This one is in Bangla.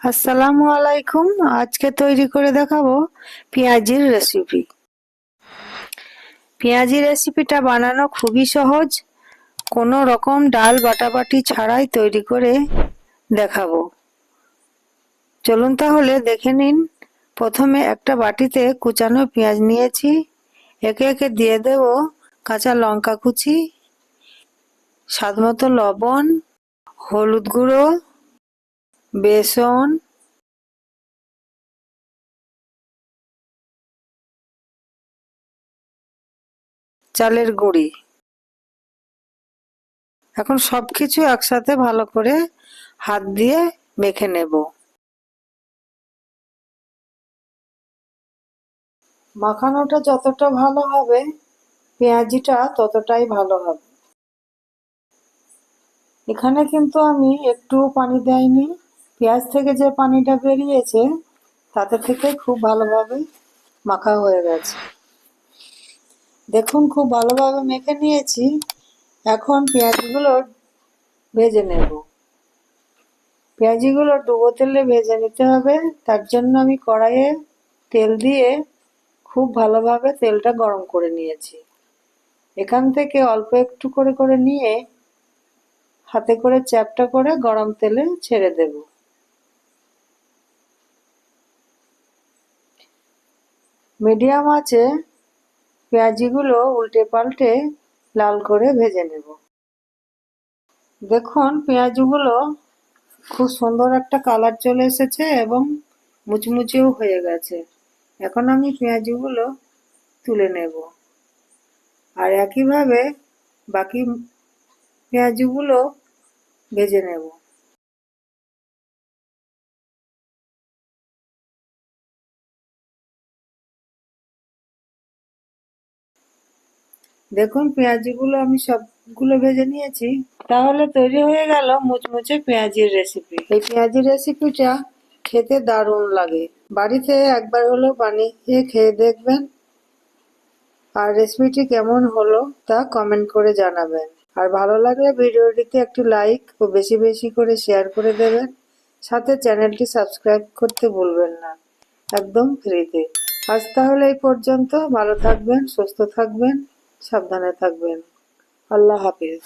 আসসালামু আলাইকুম। আজকে তৈরি করে দেখাবো পেঁয়াজির রেসিপি পেঁয়াজি রেসিপিটা বানানো খুবই সহজ। কোনো রকম ডাল বাটাবাটি ছাড়াই তৈরি করে দেখাবো। চলুন তাহলে দেখে নিন। প্রথমে একটা বাটিতে কুচানো পেঁয়াজ নিয়েছি। একে একে দিয়ে দেব কাঁচা লঙ্কা কুচি, স্বাদমতো লবণ, হলুদ গুঁড়ো বেসন, চালের গুঁড়ি। এখন সবকিছু একসাথে ভালো করে হাত দিয়ে মেখে নেব। মাখানোটা যতটা ভালো হবে, পেঁয়াজিটা ততটাই ভালো হবে। এখানে কিন্তু আমি একটু পানি দেয়নি পেঁয়াজ থেকে যে পানিটা বেরিয়েছে, তাতে থেকে খুব ভালোভাবে মাখা হয়ে গেছে। দেখুন, খুব ভালোভাবে মেখে নিয়েছি। এখন পেঁয়াজগুলো ভেজে নেব। পেঁয়াজিগুলো ডুবো তেলে ভেজে নিতে হবে। তার জন্য আমি কড়াইয়ে তেল দিয়ে খুব ভালোভাবে তেলটা গরম করে নিয়েছি। এখান থেকে অল্প একটু করে করে নিয়ে হাতে করে চ্যাপটা করে গরম তেলে ছেড়ে দেব। মিডিয়াম আছে, পেঁয়াজিগুলো উল্টে পাল্টে লাল করে ভেজে নেব। দেখুন, পেঁয়াজগুলো খুব সুন্দর একটা কালার চলে এসেছে এবং মুচমুচেও হয়ে গেছে। এখন আমি পেঁয়াজগুলো তুলে নেব। আর একইভাবে বাকি পেঁয়াজগুলো ভেজে নেব। দেখুন, পেঁয়াজিগুলো আমি সবগুলো ভেজে নিয়েছি। তাহলে তৈরি হয়ে গেল মুচমুচে পেঁয়াজির রেসিপি এই পেঁয়াজির রেসিপিটা খেতে দারুণ লাগে। বাড়িতে একবার হলেও বানিয়ে খেয়ে দেখবেন। আর রেসিপিটি কেমন হলো তা কমেন্ট করে জানাবেন। আর ভালো লাগলে ভিডিওটিতে একটি লাইক ও বেশি বেশি করে শেয়ার করে দেবেন। সাথে চ্যানেলটি সাবস্ক্রাইব করতে ভুলবেন না। একদম ফ্রিতে আজ তাহলে এই পর্যন্ত। ভালো থাকবেন, সুস্থ থাকবেন। সাবধানে থাকবেন আল্লাহ হাফিজ